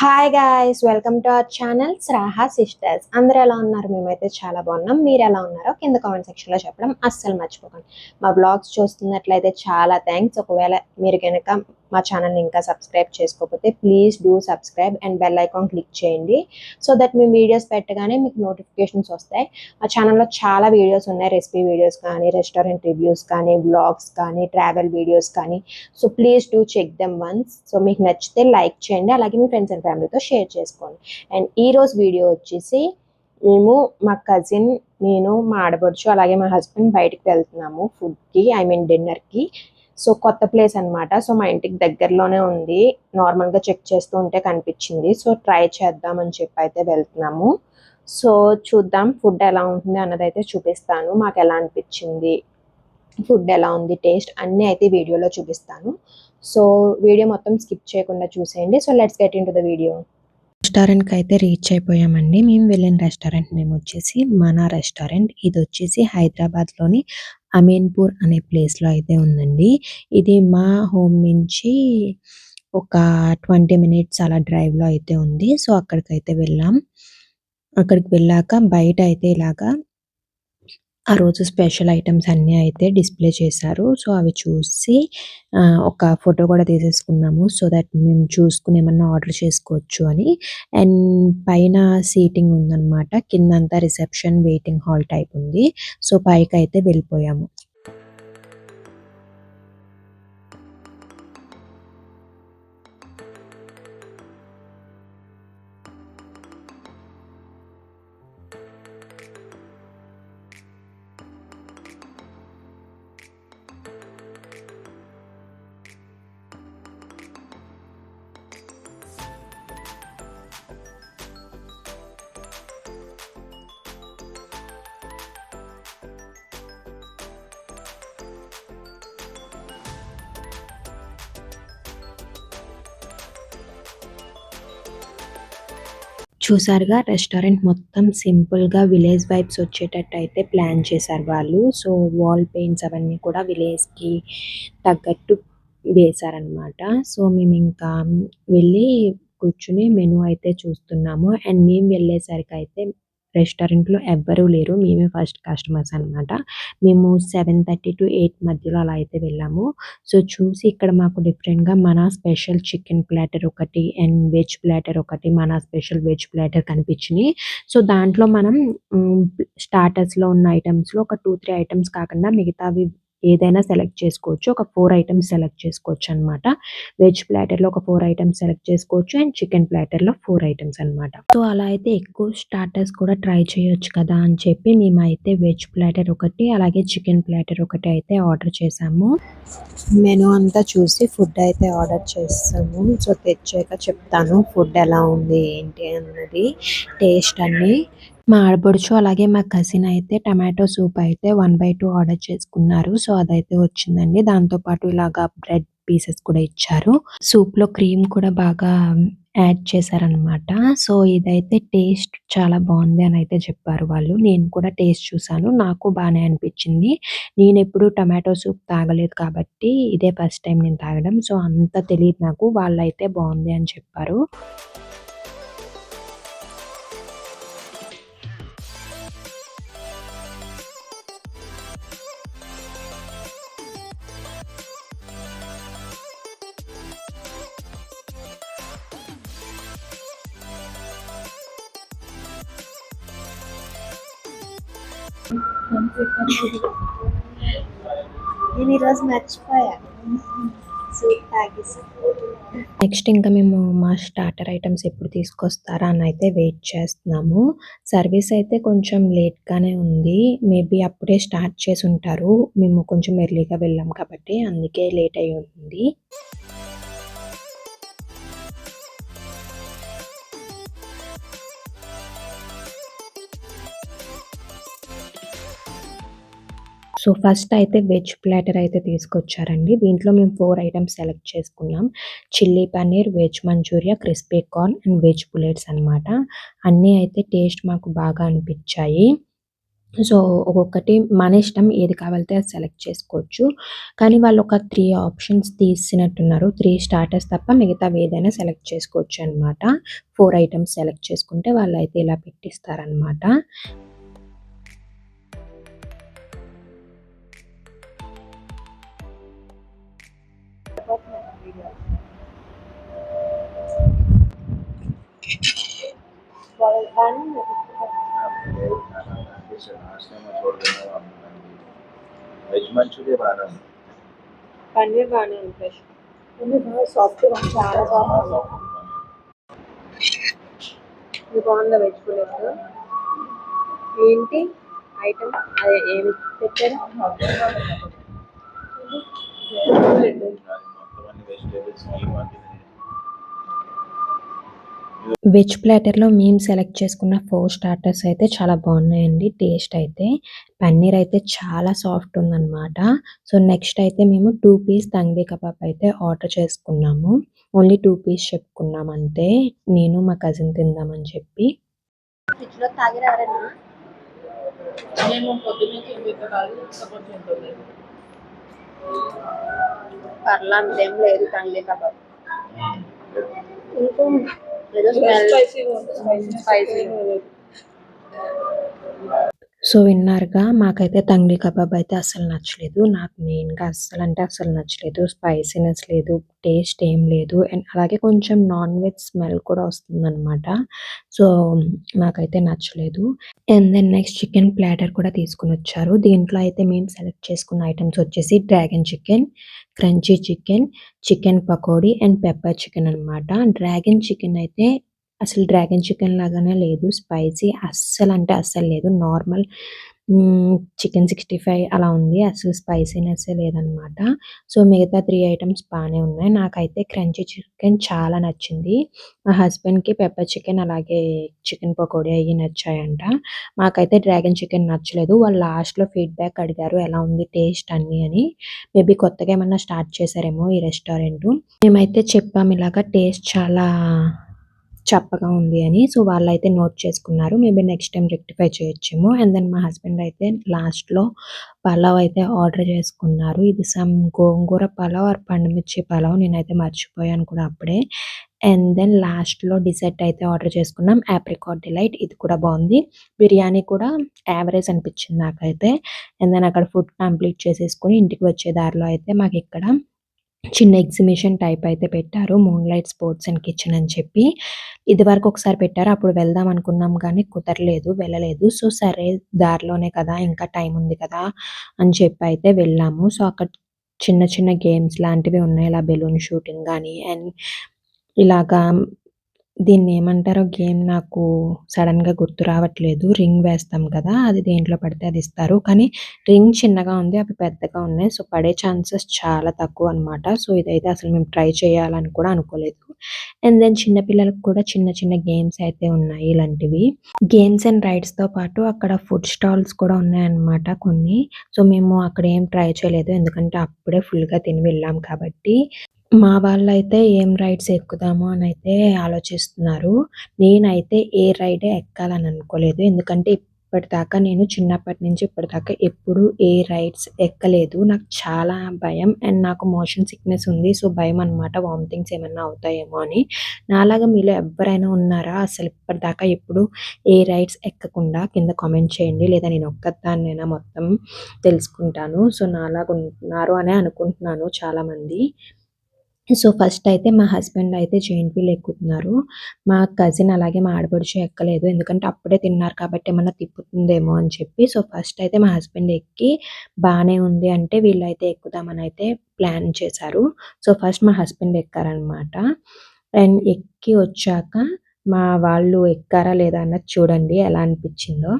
Hi guys welcome to our channel Sraha sisters అందరూ ఎలా ఉన్నారు? మేమైతే చాలా బాగున్నాం. మీరు ఎలా ఉన్నారో కింద కామెంట్ సెక్షన్లో చెప్పడం అస్సలు మర్చిపోకండి. మా బ్లాగ్స్ చూస్తున్నట్లయితే చాలా థ్యాంక్స్ ఒకవేళ మీరు కనుక మా ఛానల్ని ఇంకా సబ్స్క్రైబ్ చేసుకోకపోతే please do subscribe and bell icon click చేయండి. సో దట్ మేము వీడియోస్ పెట్టగానే మీకు నోటిఫికేషన్స్ వస్తాయి. మా ఛానల్లో చాలా వీడియోస్ ఉన్నాయి. రెసిపీ వీడియోస్ కానీ రెస్టారెంట్ రివ్యూస్ కానీ బ్లాగ్స్ కానీ ట్రావెల్ వీడియోస్ కానీ. So please do check them once. So మీకు నచ్చితే లైక్ చేయండి. అలాగే మీ ఫ్రెండ్స్ అండ్ ఫ్యామిలీతో షేర్ చేసుకోండి. అండ్ ఈ రోజు వీడియో వచ్చేసి మేము మా కజిన్ నేను మా ఆడపడుచు అలాగే మా హస్బెండ్ బయటికి వెళ్తున్నాము ఫుడ్కి ఐ మీన్ డిన్నర్కి. సో కొత్త ప్లేస్ అన్నమాట. సో మా ఇంటికి దగ్గరలోనే ఉంది. నార్మల్గా చెక్ చేస్తూ ఉంటే కనిపించింది. సో ట్రై చేద్దామని చెప్పి అయితే వెళ్తున్నాము. సో చూద్దాం ఫుడ్ ఎలా ఉంటుంది అన్నది అయితే చూపిస్తాను. మాకు ఎలా అనిపించింది ఫుడ్ ఎలా ఉంది టేస్ట్ అన్నీ అయితే వీడియోలో చూపిస్తాను. సో వీడియో మొత్తం స్కిప్ చేయకుండా చూసేయండి. So let's get into the video. రెస్టారెంట్కి అయితే రీచ్ అయిపోయామండి. మేము వెళ్ళిన రెస్టారెంట్ నేమ్ వచ్చేసి మనా రెస్టారెంట్. ఇది వచ్చేసి హైదరాబాద్లోని అమీన్పూర్ అనే ప్లేస్లో అయితే ఉందండి. ఇది మా హోమ్ నుంచి ఒక ట్వంటీ మినిట్స్ అలా డ్రైవ్లో అయితే ఉంది. సో అక్కడికి అయితే వెళ్ళాం. అక్కడికి వెళ్ళాక బయట అయితే ఇలాగా ఆ రోజు స్పెషల్ ఐటమ్స్ అన్నీ అయితే డిస్ప్లే చేశారు. సో అవి చూసి ఒక ఫోటో కూడా తీసేసుకున్నాము. సో దట్ మేము చూసుకుని ఏమన్నా ఆర్డర్ చేసుకోవచ్చు అని. అండ్ పైన సీటింగ్ ఉందన్నమాట. కిందంతా రిసెప్షన్ వెయిటింగ్ హాల్ టైప్ ఉంది. సో పైకి అయితే వెళ్ళిపోయాము. చూసారుగా రెస్టారెంట్ మొత్తం సింపుల్గా విలేజ్ వైబ్స్ వచ్చేటట్టు అయితే ప్లాన్ చేశారు వాళ్ళు. సో వాల్ పెయింట్స్ అవన్నీ కూడా విలేజ్కి తగ్గట్టు వేశారనమాట సో మేము ఇంకా వెళ్ళి కూర్చుని మెనూ అయితే చూస్తున్నాము. అండ్ మేము వెళ్ళేసరికి అయితే రెస్టారెంట్లో ఎవ్వరూ లేరు. మేమే ఫస్ట్ కస్టమర్స్ అన్నమాట. మేము సెవెన్ థర్టీ టు ఎయిట్ మధ్యలో అలా అయితే వెళ్ళాము. సో చూసి ఇక్కడ మాకు డిఫరెంట్గా మన స్పెషల్ చికెన్ ప్లాటర్ ఒకటి అండ్ వెజ్ ప్లాటర్ ఒకటి మన స్పెషల్ వెజ్ ప్లాటర్ కనిపించినాయి. సో దాంట్లో మనం స్టార్టర్స్లో ఉన్న ఐటమ్స్లో ఒక టూ త్రీ ఐటమ్స్ కాకుండా మిగతావి ఏదైనా సెలెక్ట్ చేసుకోవచ్చు. ఒక ఫోర్ ఐటమ్స్ సెలెక్ట్ చేసుకోవచ్చు అనమాట వెజ్ ప్లాటర్లో ఒక ఫోర్ ఐటమ్స్ సెలెక్ట్ చేసుకోవచ్చు. అండ్ చికెన్ ప్లాటర్లో ఫోర్ ఐటమ్స్ అనమాట సో అలా అయితే ఎక్కువ స్టార్టర్స్ కూడా ట్రై చేయొచ్చు కదా అని చెప్పి మేమైతే వెజ్ ప్లాటర్ ఒకటి అలాగే చికెన్ ప్లాటర్ ఒకటి అయితే ఆర్డర్ చేసాము మెను అంతా చూసి ఫుడ్ అయితే ఆర్డర్ చేస్తాము. సో తెచ్చాక చెప్తాను ఫుడ్ ఎలా ఉంది ఏంటి అన్నది టేస్ట్ అన్ని. మా ఆడపడుచు అలాగే మా కజిన్ అయితే టమాటో సూప్ అయితే వన్ బై టూ ఆర్డర్ చేసుకున్నారు. సో అదైతే వచ్చిందండి. దాంతో పాటు ఇలాగా బ్రెడ్ పీసెస్ కూడా ఇచ్చారు. సూప్లో క్రీమ్ కూడా బాగా యాడ్ చేశారనమాట సో ఇదైతే టేస్ట్ చాలా బాగుంది అని అయితే చెప్పారు వాళ్ళు. నేను కూడా టేస్ట్ చూశాను. నాకు బాగానే అనిపించింది. నేను ఎప్పుడు టమాటో సూప్ తాగలేదు కాబట్టి ఇదే ఫస్ట్ టైం నేను తాగడం. సో అంత తెలియదు నాకు. వాళ్ళైతే బాగుంది అని చెప్పారు. నేను ఈరోజు మర్చిపోయాను సూప్ నెక్స్ట్ ఇంకా మేము మా స్టార్టర్ ఐటమ్స్ ఎప్పుడు తీసుకొస్తారా అని అయితే వెయిట్ చేస్తున్నాము. సర్వీస్ అయితే కొంచెం లేట్గానే ఉంది. మేబీ అప్పుడే స్టార్ట్ చేసి ఉంటారు. మేము కొంచెం ఎర్లీగా వెళ్ళాం కాబట్టి అందుకే లేట్ అయి ఉంది. సో ఫస్ట్ అయితే వెజ్ ప్లాటర్ అయితే తీసుకొచ్చారండి. దీంట్లో మేము ఫోర్ ఐటమ్స్ సెలెక్ట్ చేసుకున్నాం. Chilli paneer veg Manchurian crispy corn and veg bullets అనమాట అన్నీ అయితే టేస్ట్ మాకు బాగా అనిపించాయి. సో ఒక్కొక్కటి మన ఇష్టం ఏది కావాలితే అది సెలెక్ట్ చేసుకోవచ్చు. కానీ వాళ్ళు ఒక త్రీ ఆప్షన్స్ తీసినట్టున్నారు. త్రీ స్టార్టర్స్ తప్ప మిగతావి ఏదైనా సెలెక్ట్ చేసుకోవచ్చు అనమాట ఫోర్ ఐటమ్స్ సెలెక్ట్ చేసుకుంటే వాళ్ళు అయితే ఇలా పెట్టిస్తారనమాట వెజ్ మంచూరియా బాగా పన్నీర్ బాగానే ఉంది ఫ్రెష్ సాఫ్ట్ చాలా సాఫ్ట్ ఇది బాగుందా వెజ్ పులావ్ ఏంటి ఐటమ్ అదే ఏమి పెట్టారు వెజిటేబుల్స్ వెజ్ ప్లాటర్లో మేము సెలెక్ట్ చేసుకున్న ఫోర్ స్టార్టర్స్ అయితే చాలా బాగున్నాయండి. టేస్ట్ అయితే పన్నీర్ అయితే చాలా సాఫ్ట్ ఉందన్నమాట. సో నెక్స్ట్ అయితే మేము టూ పీస్ తంగ్డీ కబాబ్ అయితే ఆర్డర్ చేసుకున్నాము. ఓన్లీ టూ పీస్ చెప్పుకున్నాం అంతే. నేను మా కజిన్ తిందామని చెప్పి. పర్లా అంతేం లేదు తండ్రి కబాబ్. ఇంకో ఏదో స్మెల్ స్పైసీగా ఉంటుంది స్పైసీ సో విన్నారుగా మాకైతే తంగ్లి కబాబ్ అయితే అసలు నచ్చలేదు. నాకు మెయిన్గా అస్సలు అంటే అస్సలు నచ్చలేదు. స్పైసీనెస్ లేదు టేస్ట్ ఏం లేదు. అండ్ అలాగే కొంచెం నాన్ వెజ్ స్మెల్ కూడా వస్తుందన్నమాట. సో నాకైతే నచ్చలేదు. And then next chicken platter కూడా తీసుకుని వచ్చారు. దీంట్లో అయితే మేము సెలెక్ట్ చేసుకున్న ఐటమ్స్ వచ్చేసి dragon chicken crunchy chicken chicken pakodi and pepper chicken అన్నమాట. డ్రాగన్ చికెన్ అయితే అసలు డ్రాగన్ చికెన్ లాగానే లేదు. స్పైసీ అస్సలు అంటే అస్సలు లేదు. నార్మల్ చికెన్ సిక్స్టీ ఫైవ్ అలా ఉంది. అసలు స్పైసీనెస్ లేదనమాట. సో మిగతా త్రీ ఐటమ్స్ బాగానే ఉన్నాయి. నాకైతే క్రంచీ చికెన్ చాలా నచ్చింది. మా హస్బెండ్కి పెప్పర్ చికెన్ అలాగే చికెన్ పకోడీ అవి నచ్చాయంట. మాకైతే డ్రాగన్ చికెన్ నచ్చలేదు. వాళ్ళు లాస్ట్లో ఫీడ్బ్యాక్ అడిగారు ఎలా ఉంది టేస్ట్ అన్ని అని. మేబీ కొత్తగా ఏమన్నా స్టార్ట్ చేశారేమో ఈ రెస్టారెంట్. మేమైతే చెప్పాము ఇలాగా టేస్ట్ చాలా చప్పగా ఉంది అని. సో వాళ్ళైతే నోట్ చేసుకున్నారు. మేబీ నెక్స్ట్ టైం రెక్టిఫై చేయొచ్చేమో. అండ్ దెన్ మా హస్బెండ్ అయితే లాస్ట్లో పలావ్ అయితే ఆర్డర్ చేసుకున్నారు. ఇది సమ్ గోంగూర పలావ్ ఆర్ పండుమిర్చి పలావ్. నేనైతే మర్చిపోయాను కూడా అప్పుడే. అండ్ దెన్ లాస్ట్లో డిజర్ట్ అయితే ఆర్డర్ చేసుకున్నాం. Apricot delight. ఇది కూడా బాగుంది. బిర్యానీ కూడా యావరేజ్ అనిపించింది నాకైతే. అండ్ దెన్ అక్కడ ఫుడ్ కంప్లీట్ చేసేసుకొని ఇంటికి వచ్చే దారిలో అయితే మాకు ఇక్కడ చిన్న ఎగ్జిబిషన్ టైప్ అయితే పెట్టారు moon light sports and kitchen అని చెప్పి. ఇది వరకు ఒకసారి పెట్టారు అప్పుడు వెళ్దాం అనుకున్నాం కానీ కుదరలేదు వెళ్ళలేదు. సో సరే దారిలోనే కదా ఇంకా టైం ఉంది కదా అని చెప్పి అయితే వెళ్ళాము. సో అక్కడ చిన్న చిన్న గేమ్స్ లాంటివి ఉన్నాయి ఇలా బెలూన్ షూటింగ్ కానీ అండ్ ఇలాగా దీన్ని ఏమంటారో గేమ్ నాకు సడన్గా గుర్తు రావట్లేదు. రింగ్ వేస్తాం కదా అది దేంట్లో పడితే అది ఇస్తారు. కానీ రింగ్ చిన్నగా ఉంది అవి పెద్దగా ఉన్నాయి. సో పడే ఛాన్సెస్ చాలా తక్కువ అన్నమాట. సో ఇదైతే అసలు మేము ట్రై చేయాలని కూడా అనుకోలేదు. అండ్ దెన్ చిన్న పిల్లలకు కూడా చిన్న చిన్న గేమ్స్ అయితే ఉన్నాయి ఇలాంటివి. గేమ్స్ అండ్ రైడ్స్తో పాటు అక్కడ ఫుడ్ స్టాల్స్ కూడా ఉన్నాయన్నమాట కొన్ని. సో మేము అక్కడ ఏం ట్రై చేయలేదు. ఎందుకంటే అప్పుడే ఫుల్‌గా గా తిని వెళ్ళాం కాబట్టి. మా వాళ్ళైతే ఏం రైడ్స్ ఎక్కుదాము అని అయితే ఆలోచిస్తున్నారు. నేనైతే ఏ రైడే ఎక్కాలని అనుకోలేదు. ఎందుకంటే ఇప్పటిదాకా నేను చిన్నప్పటి నుంచి ఇప్పటిదాకా ఎప్పుడు ఏ రైడ్స్ ఎక్కలేదు. నాకు చాలా భయం అండ్ నాకు మోషన్ సిక్నెస్ ఉంది. సో భయం అనమాట వామిటింగ్స్ ఏమన్నా అవుతాయేమో అని. నాలాగా మీలో ఎవరైనా ఉన్నారా? అసలు ఇప్పటిదాకా ఎప్పుడు ఏ రైడ్స్ ఎక్కకుండా కింద కామెంట్ చేయండి. లేదా నేను ఒక్కదాన్నైనా మొత్తం తెలుసుకుంటాను. సో నాలాగా ఉన్నారు అనే అనుకుంటున్నాను చాలామంది. సో ఫస్ట్ అయితే మా హస్బెండ్ అయితే జెయింట్ వీల్ ఎక్కుతున్నారు. మా కజిన్ అలాగే మా ఆడపడుచు ఎక్కలేదు. ఎందుకంటే అప్పుడే తిన్నారు కాబట్టి ఏమన్నా తిప్పుతుందేమో అని చెప్పి సో ఫస్ట్ అయితే మా హస్బెండ్ ఎక్కి బాగానే ఉంది అంటే వీళ్ళైతే ఎక్కుదామని అయితే ప్లాన్ చేశారు. సో ఫస్ట్ మా హస్బెండ్ ఎక్కారనమాట. అండ్ ఎక్కి వచ్చాక మా వాళ్ళు ఎక్కారా లేదా అన్నది చూడండి ఎలా అనిపించిందో.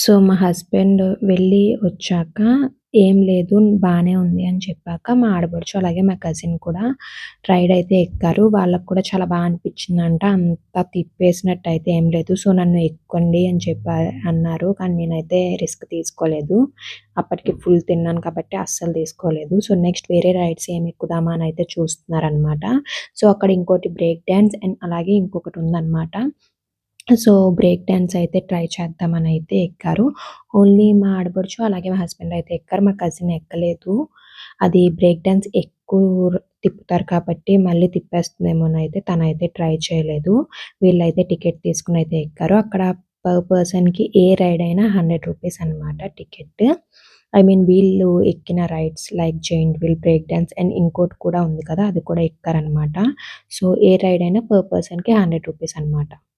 సో మా హస్బెండ్ వెళ్ళి వచ్చాక ఏం లేదు బాగానే ఉంది అని చెప్పాక మా ఆడపడుచు అలాగే మా కజిన్ కూడా రైడ్ అయితే ఎక్కారు. వాళ్ళకు కూడా చాలా బాగా అనిపించిందంట. అంత తిప్పేసినట్టు అయితే ఏం లేదు సో నన్ను ఎక్కండి అని చెప్పా అన్నారు. కానీ నేనైతే రిస్క్ తీసుకోలేదు. అప్పటికి ఫుల్ తిన్నాను కాబట్టి అస్సలు తీసుకోలేదు. సో నెక్స్ట్ వేరే రైడ్స్ ఏమి ఎక్కుదామా అని అయితే చూస్తున్నారనమాట సో అక్కడ ఇంకోటి బ్రేక్ డ్యాన్స్ అండ్ అలాగే ఇంకొకటి ఉందన్నమాట. సో బ్రేక్ డ్యాన్స్ అయితే ట్రై చేద్దామని అయితే ఎక్కారు. ఓన్లీ మా ఆడపడుచు అలాగే మా హస్బెండ్ అయితే ఎక్కారు. మా కజిన్ ఎక్కలేదు. అది బ్రేక్ డ్యాన్స్ ఎక్కువ తిప్పుతారు కాబట్టి మళ్ళీ తిప్పేస్తుందేమోనైతే తనైతే ట్రై చేయలేదు. వీళ్ళైతే టికెట్ తీసుకుని అయితే ఎక్కారు. అక్కడ పర్ పర్సన్కి ఏ రైడ్ అయినా హండ్రెడ్ రూపీస్ అనమాట టికెట్. ఐ మీన్ వీళ్ళు ఎక్కిన rides like giant wheel break dance and ఇంకోటి కూడా ఉంది కదా అది కూడా ఎక్కారనమాట సో ఏ రైడ్ అయినా పర్ పర్సన్కి హండ్రెడ్ రూపీస్ అనమాట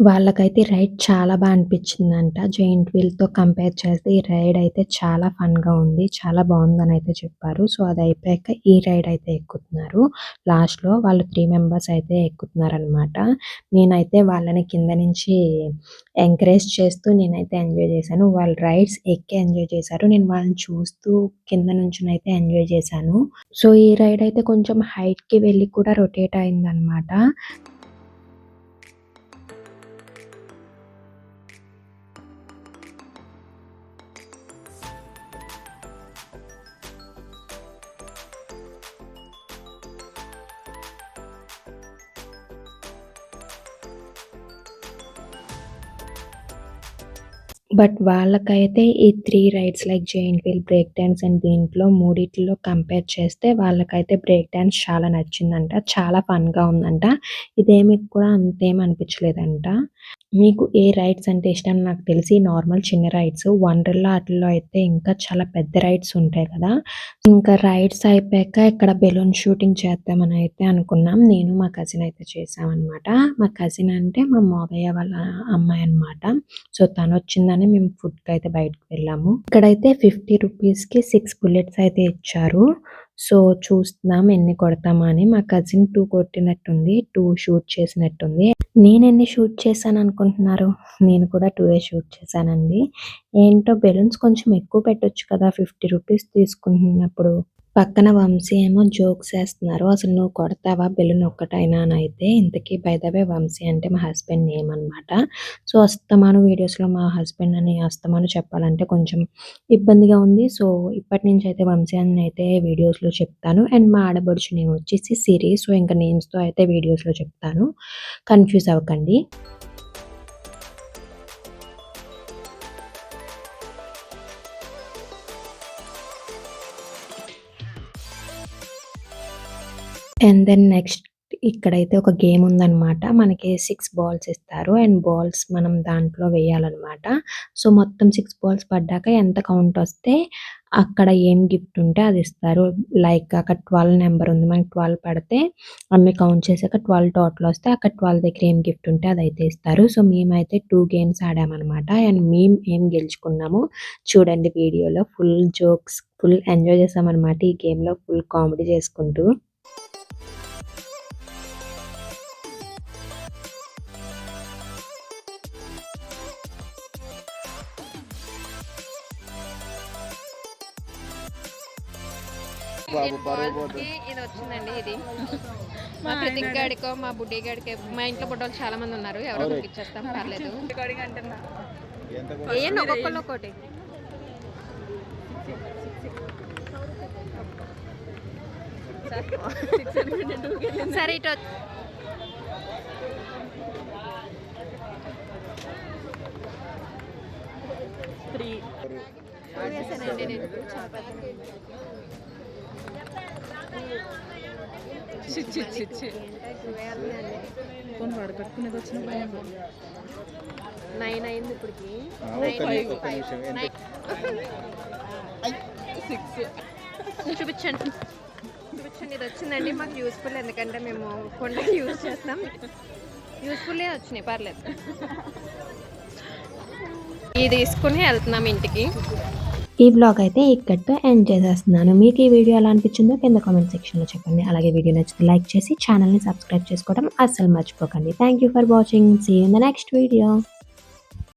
వాళ్ళకైతే ఈ రైడ్ చాలా బాగా అనిపించిందంట. జెయింట్ వీల్‌తో కంపేర్ చేస్తే ఈ రైడ్ అయితే చాలా ఫన్‌గా ఉంది. చాలా బాగుందని అయితే చెప్పారు. సో, అది అయిపోయాక ఈ రైడ్ అయితే ఎక్కుతున్నారు. లాస్ట్‌లో వాళ్ళు త్రీ మెంబర్స్ అయితే ఎక్కుతున్నారనమాట. నేనైతే వాళ్ళని కింద నుంచి ఎంకరేజ్ చేస్తూ నేనైతే ఎంజాయ్ చేశాను. వాళ్ళు రైడ్స్ ఎక్కి ఎంజాయ్ చేశారు. నేను వాళ్ళని చూస్తూ కింద నుంచునైతే ఎంజాయ్ చేశాను. సో, ఈ రైడ్ అయితే కొంచెం హైట్‌కి వెళ్ళి కూడా రొటేట్ అయిందనమాట. బట్ వాళ్ళకైతే ఈ three rides like giant wheel, break dance and దీంట్లో మూడిట్లో కంపేర్ చేస్తే వాళ్ళకైతే బ్రేక్ డాన్స్ చాలా నచ్చిందంట. చాలా ఫన్‌గా ఉందంట. ఇదేమి కూడా అంతేం అనిపించలేదంట. మీకు ఏ రైడ్స్ అంటే ఇష్టం నాకు తెలిసి నార్మల్ చిన్న రైడ్స్ వండర్‌లా అట్లలో అయితే ఇంకా చాలా పెద్ద రైడ్స్ ఉంటాయి కదా! ఇంకా రైడ్స్ అయిపోయాక ఇక్కడ బెలూన్ షూటింగ్ చేద్దామని అయితే అనుకున్నాం. నేను మా కజిన్ అయితే చేశామనమాట. మా కజిన్ అంటే మా మావయ్య వాళ్ళ అమ్మాయి అనమాట. సో, తనొచ్చిందని మేము ఫుడ్ అయితే బయటకు వెళ్ళాము. ఇక్కడైతే 50 రూపీస్‌కి సిక్స్ బుల్లెట్స్ అయితే ఇచ్చారు. సో, చూస్తున్నాం ఎన్ని కొడతామా అని. మా కజిన్ టూ కొట్టినట్టుంది. టూ షూట్ చేసినట్టుంది. నేను ఎన్ని షూట్ చేశాను అనుకుంటున్నారు నేను కూడా టూవే షూట్ చేశానండి. ఏంటో బెలూన్స్ కొంచెం ఎక్కువ పెట్టొచ్చు కదా! 50 రూపీస్ తీసుకుంటున్నప్పుడు. పక్కన వంశీ ఏమో జోక్స్ వేస్తున్నారు అసలు నువ్వు కొడతావా బెలూన్ ఒక్కటైనా అని అయితే. ఇంతకీ బై వంశీ అంటే మా హస్బెండ్ నేమ్ అనమాట. సో, అస్తమాను వీడియోస్‌లో మా హస్బెండ్ అని అస్తమాను చెప్పాలంటే కొంచెం ఇబ్బందిగా ఉంది. సో, ఇప్పటి నుంచి అయితే వంశీ అని అయితే వీడియోస్‌లో చెప్తాను. అండ్ మా ఆడబడుచు నేమ్ వచ్చేసి సిరి. సో, ఇంకా నేమ్స్‌తో అయితే వీడియోస్‌లో చెప్తాను. కన్‌ఫ్యూజ్ అవ్వకండి. అండ్ దెన్ నెక్స్ట్ ఇక్కడైతే ఒక గేమ్ ఉందన్నమాట మనకి సిక్స్ బాల్స్ ఇస్తారు. అండ్ బాల్స్ మనం దాంట్లో వేయాలన్నమాట సో, మొత్తం సిక్స్ బాల్స్ పడ్డాక ఎంత కౌంట్ వస్తే అక్కడ ఏం గిఫ్ట్ ఉంటే అది ఇస్తారు. లైక్ అక్కడ ట్వెల్వ్ నెంబర్ ఉంది. మనకి 12 పడితే అమ్మి కౌంట్ చేసాక 12 టోటల్ వస్తే అక్కడ 12 దగ్గర ఏం గిఫ్ట్ ఉంటే అది అయితే ఇస్తారు. సో, మేమైతే టూ గేమ్స్ ఆడామన్నమాట అండ్ మేము ఏం గెలుచుకున్నాము చూడండి వీడియోలో. ఫుల్ జోక్స్ ఫుల్ ఎంజాయ్ చేసామన్నమాట ఈ గేమ్‌లో ఫుల్ కామెడీ చేసుకుంటూ. బాబు. ఇది వచ్చిందండి ఇది. మా ప్రతిక్ గాడికో మా బుడ్డి గాడికి మా ఇంట్లో బుడ్డోళ్ళు చాలా మంది ఉన్నారు. ఎవరో ఇచ్చేస్తాం పర్లేదు. వేయండి ఒక్కొక్కళ్ళు ఒక్కోటి. సరే ఇటు వచ్చి- ఎక్కువ వేయాలండి. వాడు కట్టుకునేది వచ్చిన నైన్ అయింది ఇప్పటికి? సిక్స్. చూపించండి. చూపించండి ఇది వచ్చిందండి మాకు యూస్ఫుల్ ఎందుకంటే మేము కొండకి యూజ్ చేస్తాం. యూస్ఫుల్లే వచ్చినాయి పర్లేదు. ఇది తీసుకుని వెళ్తున్నాం ఇంటికి. ఈ బ్లాగ్ అయితే ఇక్కడితో ఎండ్ చేసేస్తున్నాను. మీకు ఈ వీడియో ఎలా అనిపించిందో కింద కామెంట్ సెక్షన్లో చెప్పండి. అలాగే వీడియో నచ్చితే లైక్ చేసి ఛానల్ని సబ్స్క్రైబ్ చేసుకోవడం అస్సలు మర్చిపోకండి. Thank you for watching see in the next video